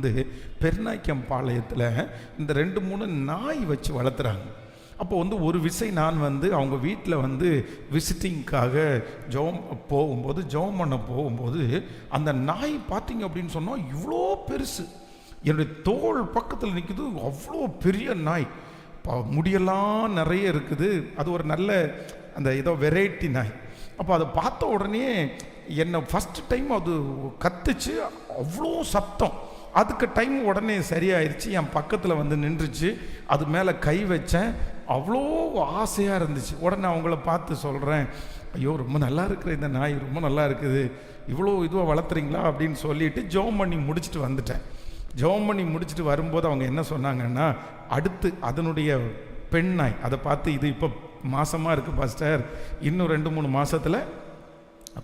வந்து பெருநாய்க்கம் பாளையத்தில் இந்த ரெண்டு மூணு நாய் வச்சு வளர்த்துறாங்க. அப்போ வந்து ஒரு விசை நான் வந்து அவங்க வீட்டில் வந்து விசிட்டிங்க்காக ஜோம் போகும்போது ஜோம் பண்ண போகும்போது அந்த நாய் பார்த்தீங்க அப்படின்னு சொன்னால் இவ்வளோ பெருசு. என்னுடைய தோல் பக்கத்தில் நிற்குது அவ்வளோ பெரிய நாய். முடியெல்லாம் நிறைய இருக்குது. அது ஒரு நல்ல அந்த ஏதோ வெரைட்டி நாய். அப்போ அதை பார்த்த உடனே என்னை ஃபஸ்ட் டைம் அது கத்துச்சு அவ்வளோ சத்தம். அதுக்கு டைம் உடனே சரியாயிருச்சு. என் பக்கத்தில் வந்து நின்றுச்சு. அது மேலே கை வச்சேன். அவ்வளோ ஆசையாக இருந்துச்சு. உடனே அவங்கள பார்த்து சொல்கிறேன் ஐயோ ரொம்ப நல்லா இருக்கிற இந்த நாய் ரொம்ப நல்லா இருக்குது. இவ்வளோ இதுவாக வளர்த்துறீங்களா? அப்படின்னு சொல்லிட்டு ஜோம் பண்ணி முடிச்சுட்டு வந்துட்டேன். ஜெபம் பண்ணி முடிச்சுட்டு வரும்போது அவங்க என்ன சொன்னாங்கன்னா அடுத்து அதனுடைய பெண் நாய். அதை பார்த்து இது இப்போ மாசமாக இருக்குது பாஸ்டர். இன்னும் ரெண்டு மூணு மாதத்தில்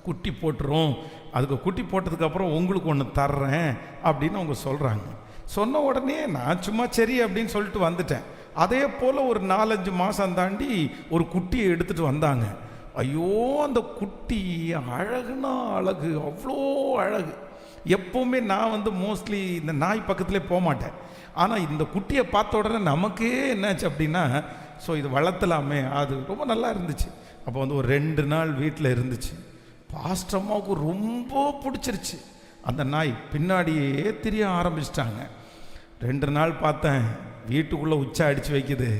குட்டி போட்டுரும். அதுக்கு குட்டி போட்டதுக்கப்புறம் உங்களுக்கு ஒன்று தர்றேன் அப்படின்னு அவங்க சொல்கிறாங்க சொன்ன உடனே நான் சும்மா சரி அப்படின்னு சொல்லிட்டு வந்துட்டேன். அதே போல் ஒரு நாலஞ்சு மாதம் தாண்டி ஒரு குட்டியை எடுத்துகிட்டு வந்தாங்க. ஐயோ அந்த குட்டி அழகுனா அழகு அவ்வளோ அழகு. எப்போவுமே நான் வந்து மோஸ்ட்லி இந்த நாய் பக்கத்துலேயே போக மாட்டேன். ஆனால் இந்த குட்டியை பார்த்த உடனே நமக்கே என்னாச்சு அப்படின்னா ஸோ இது வளர்த்தலாமே அது ரொம்ப நல்லா இருந்துச்சு. அப்போ வந்து ஒரு ரெண்டு நாள் வீட்டில் இருந்துச்சு. பாஸ்டர் அம்மாவுக்கு ரொம்ப பிடிச்சிருச்சு. அந்த நாய் பின்னாடியே திரிய ஆரம்பிச்சிட்டாங்க. ரெண்டு நாள் பார்த்தேன் வீட்டுக்குள்ளே உச்சா அடித்து வைக்குது.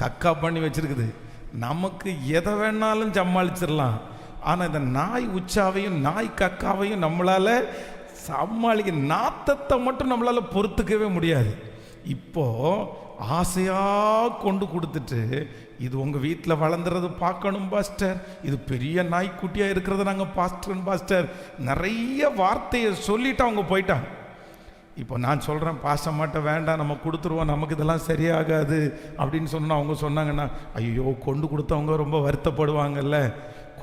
கக்கா பண்ணி வச்சிருக்குது. நமக்கு எதை வேணாலும் சமாளிச்சிடலாம். ஆனால் இந்த நாய் உச்சாவையும் நாய் கக்காவையும் நம்மளால் சமாளிக்க நாத்தத்தை மட்டும் நம்மளால் பொறுத்துக்கவே முடியாது. இப்போது ஆசையாக கொண்டு கொடுத்துட்டு இது உங்கள் வீட்டில் வளர்ந்துறது பார்க்கணும் பாஸ்டர். இது பெரிய நாய்க்குட்டியாக இருக்கிறத நாங்கள் பாஸ்டர் பாஸ்டர். நிறைய வார்த்தையை சொல்லிவிட்டு அவங்க போயிட்டாங்க. இப்போ நான் சொல்கிறேன் பாசமாட்ட வேண்டாம் நம்ம கொடுத்துருவோம் நமக்கு இதெல்லாம் சரியாகாது அப்படின்னு சொன்னால் அவங்க சொன்னாங்கன்னா ஐயோ கொண்டு கொடுத்தவங்க ரொம்ப வருத்தப்படுவாங்கல்ல.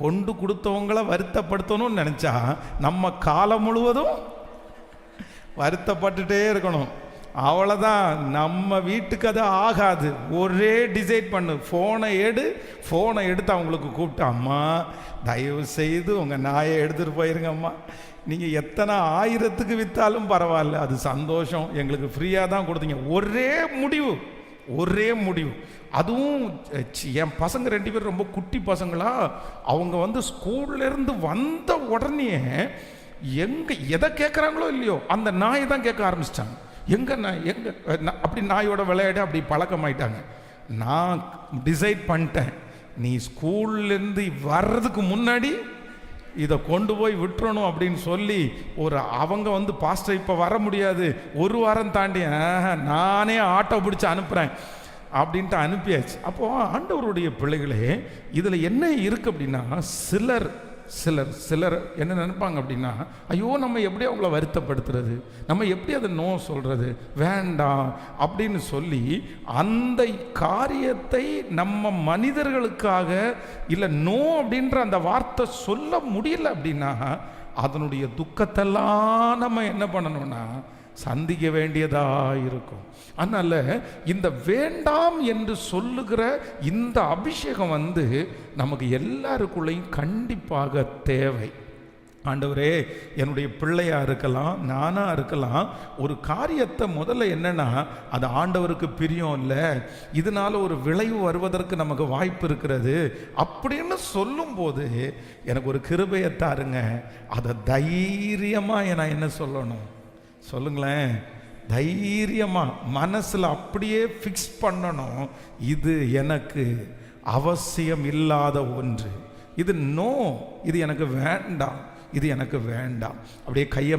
கொண்டு கொடுத்தவங்கள வருத்தப்படுத்தணும்னு நினச்சா நம்ம காலம் முழுவதும் வருத்தப்பட்டுட்டே இருக்கணும். அவ்வளோதான் நம்ம வீட்டுக்கு அது ஆகாது. ஒரே டிசைட் பண்ணு. ஃபோனை எடு. ஃபோனை எடுத்து அவங்களுக்கு கூப்பிட்டு அம்மா தயவு செய்து உங்கள் நாயை எடுத்துகிட்டு போயிருங்கம்மா. நீங்கள் எத்தனை ஆயிரத்துக்கு விற்றாலும் பரவாயில்ல. அது சந்தோஷம். எங்களுக்கு ஃப்ரீயாக தான் கொடுத்தீங்க. ஒரே முடிவு. ஒரே முடிவு. அதுவும் என் பசங்க ரெண்டு பேரும் ரொம்ப குட்டி பசங்களா? அவங்க வந்து ஸ்கூல்ல இருந்து வந்த உடனே எங்கே எதை கேட்குறாங்களோ இல்லையோ அந்த நாயை தான் கேட்க ஆரம்பிச்சிட்டாங்க. எங்கே நான் எங்கே அப்படி நாயோட விளையாட அப்படி பழக்கமாயிட்டாங்க. நான் டிசைட் பண்ணிட்டேன். நீ ஸ்கூல்லேருந்து வர்றதுக்கு முன்னாடி இதை கொண்டு போய் விட்டுறணும் அப்படின்னு சொல்லி ஒரு அவங்க வந்து பாஸ்டர் இப்போ வர முடியாது. ஒரு வாரம் தாண்டி "ஆஹா, நானே ஆட்டோ பிடிச்சி அனுப்புகிறேன் அப்படின்ட்டு அனுப்பியாச்சு. அப்போது ஆண்டவருடைய பிள்ளைகளே இதில் என்ன இருக்குது அப்படின்னா சிலர் சிலர் சிலர் என்ன நினைப்பாங்க அப்படின்னா ஐயோ நம்ம எப்படி அவங்கள வருத்தப்படுத்துறது? நம்ம எப்படி அதை நோ சொல்கிறது வேண்டாம் அப்படின்னு சொல்லி அந்த காரியத்தை நம்ம மனிதர்களுக்காக இல்லை நோ அப்படின்ற அந்த வார்த்தை சொல்ல முடியல அப்படின்னா அதனுடைய துக்கத்தெல்லாம் நம்ம என்ன பண்ணணும்னா சந்திக்க வேண்டியதா இருக்கும் அதனால இந்த வேண்டாம் என்று சொல்லுகிற இந்த அபிஷேகம் வந்து நமக்கு எல்லாருக்குள்ளேயும் கண்டிப்பாக தேவை. ஆண்டவரே என்னுடைய பிள்ளையா இருக்கலாம் நானா இருக்கலாம் ஒரு காரியத்தை முதல்ல என்னன்னா அது ஆண்டவருக்கு பிரியம் இல்லை. இதனால ஒரு விளைவு வருவதற்கு நமக்கு வாய்ப்பு இருக்கிறது. அப்படின்னு சொல்லும்போது எனக்கு ஒரு கிருபையை தாருங்க. அதை தைரியமாக நான் என்ன சொல்லணும்? சொல்லுங்களேன். தைரியமா மனசுல அப்படியே ஃபிக்ஸ் பண்ணணும். இது எனக்கு அவசியம் இல்லாத ஒன்று. இது நோ இது எனக்கு வேண்டாம். இது எனக்கு வேண்டாம். அப்படியே கையை